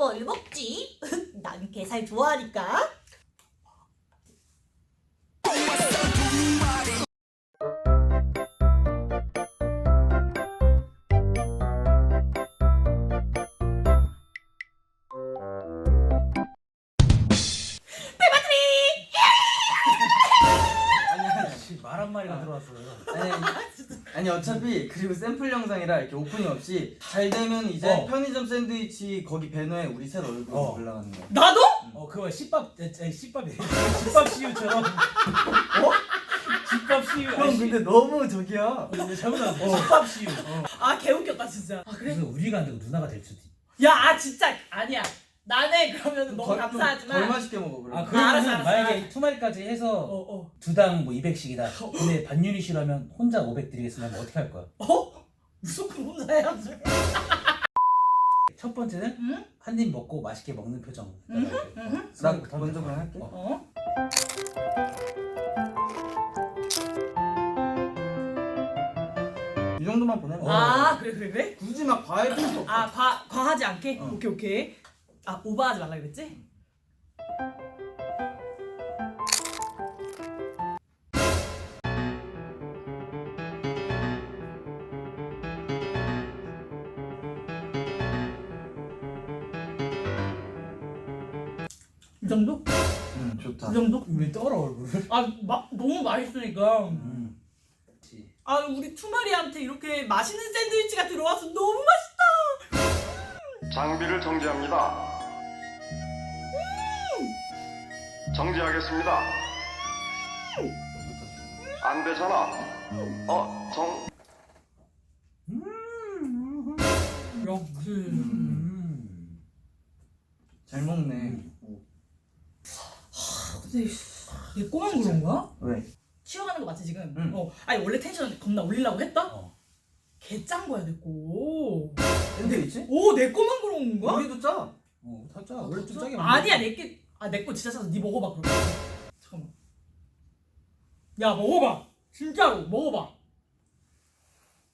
뭘 먹지? 난 게살 좋아하니까. 한마리가 들어왔어요. 아니 아니 어차피 그리고 샘플 영상이라 이렇게 오프닝 없이 잘 되면 이제 어. 편의점 샌드위치 거기 배너에 우리 셋 얼굴 어. 올라가는 거야. 나도? 어 그거 씨밥 씨밥이 집밥 시유처럼. 어? 집밥 시유. 형 근데 너무 저기야. 근데 잘못 알았어. 집밥. 어. 아 개웃겼다 진짜. 아 그래? 우리가 안 되고 누나가 될 수도. 있- 야 아, 진짜 아니야. 나는 그러면 너무 덜- 감사하지만. 덜 맛있게 먹어 그래. 아 알았어, 그러면 알았어. 만약에 투마리까지 해서 어 어. 두 당 뭐 200씩이다. 근데 반유리시라면 혼자 500 드리겠으면 어떻게 할 거야? 어? 무조건 혼자 해야지. 첫 번째는 응? 한 입 먹고 맛있게 먹는 표정. 응? 따라할게. 응? 나더 먼저 더. 그냥 할게. 어. 어? 이 정도만 보내면 돼. 아 그래 그래 그래? 굳이 막 과할 필요 없어. 아 과, 과하지 않게? 어. 오케이 오케이 아 오버하지 말라 그랬지? 이 정도? 응 좋다. 이 정도? 왜 떨어 얼굴을? 아 마, 너무 맛있으니까 음. 그렇지. 아 우리 투마리한테 이렇게 맛있는 샌드위치가 들어와서 너무 맛있다 장비를 정지합니다. 정지하겠습니다. 안 되잖아. 어, 정, 역시 음. 잘 먹네. 근데 얘 꼬만 그런가? 왜? 치워가는 거 맞지 지금? 응. 어 아니 원래 텐션 겁나 올리려고 했다? 어. 개짠 거야 내꺼 샌드위치? 오, 내 거만 그런 거야? 우리도 짜. 어, 타짜. 원래 좀 짜게 아니야, 내게 아, 내 거 진짜 짜서 네 먹어봐 그럼. 잠깐만. 야, 먹어봐. 진짜로 먹어봐.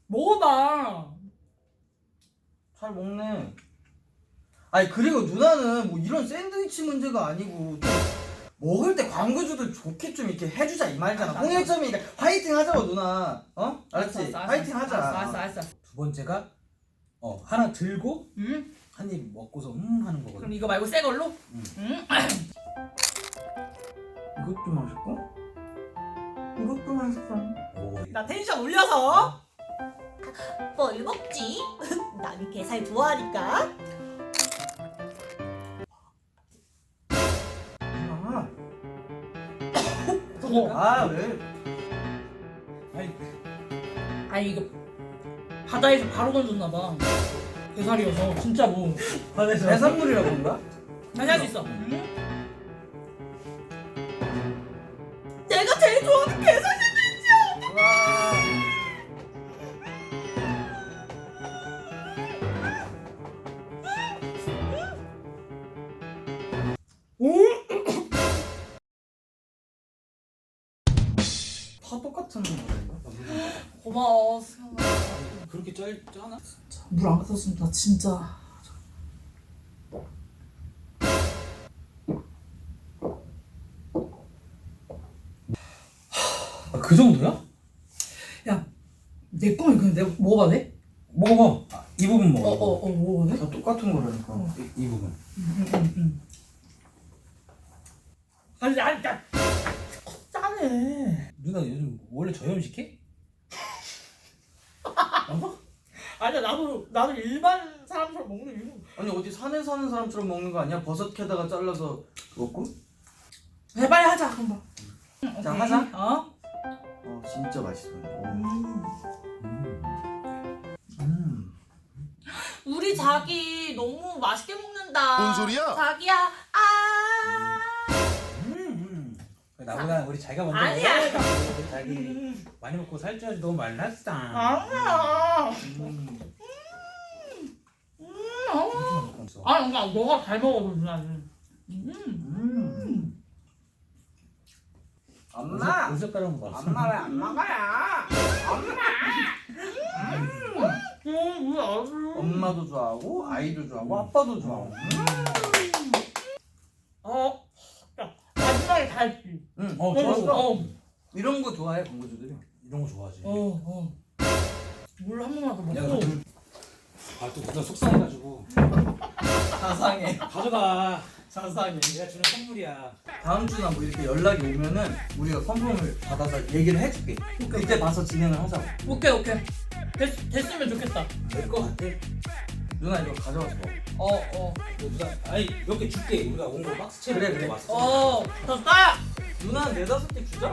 먹어봐. 잘 먹네. 아니 그리고 누나는 뭐 이런 샌드위치 문제가 아니고 좀 먹을 때 광고주들 좋게 좀 이렇게 해주자 이 말이잖아. 알았어, 홍일점이니까 화이팅 하자고 누나. 어? 알았지? 알았어, 알았어, 화이팅 하자. 알았어, 알았어. 알았어. 두 번째가 어 하나 들고 응? 한입 먹고서 음 하는 거거든. 그럼 이거 말고 새 걸로? 응. 응? 이것도 맛있고 이것도 맛있어. 오, 나 텐션 올려서. 뭘 먹지? 난 게살 좋아하니까. 아, 어. 아 왜? 아니 아니 이거 바다에서 바로 건졌나 봐. 게살이어서 진짜로. 화내서 해산물이라고 그런가? 다시 할 수 있어. 응? 내가 제일 좋아하는 게살 다 똑같은 거인가? 고마워. 그렇게 짤 짜나? 물안 갔었으면 나 진짜. 아, 그 정도야? 야, 내 거면 그냥 내가 먹어봐도 돼? 먹어봐. 아, 이 부분 먹어. 어, 어, 어, 먹어봐도 돼? 다 똑같은 거라니까. 어. 이, 이 부분. 응, 응, 응. 아니, 아니, 나 짜네. 누나 요즘 원래 저염식 해? 어? 아니야, 나도 나도 일반 사람처럼 먹는 이유. 아니 어디 산에 사는 사람처럼 먹는 거 아니야? 버섯 캐다가 잘라서 먹고? 해 빨리 하자, 봐. 자, 오케이. 하자. 어? 어 진짜 맛있어. 음. 음. 음. 우리 자기 너무 맛있게 먹는다. 뭔 소리야? 자기야, 나보다 우리 자기가 먼저 아니야. 먹어. 우리 자기 음. 많이 먹고 살쪄야지 너무 말랐어. 아니야. 음. 음, 아. 아, 그러니까 너가 잘 먹어, 누나는. 음. 음. 엄마. 음식 가락 봐. 엄마 왜 안 먹어요? 엄마. 왜 알아? 엄마도 좋아하고 아이도 좋아하고 아빠도 좋아하고. 어. 야, 했지. 응. 어 어, 좋았어. 어, 이런 거 좋아해 광고주들이. 이런 거 좋아하지. 어, 어. 물 한 번만 더 야, 먹고. 아또 누나 속상해가지고 자상해. 가져가. 자상해. 내가 주는 선물이야. 다음 주나 뭐 이렇게 연락이 오면은 우리가 선물을 받아서 얘기를 해줄게. 그때 봐서 진행을 하자고. 오케이, 오케이. 됐, 됐으면 좋겠다. 될거 같아. 누나 이거 가져가서 먹어. 어, 어. 뭐 누나 아니 몇개 줄게. 우리가 온 거 박스 채로 그래, 그래. 왔어. 어, 더 싸! 누나 네다섯 개 주자.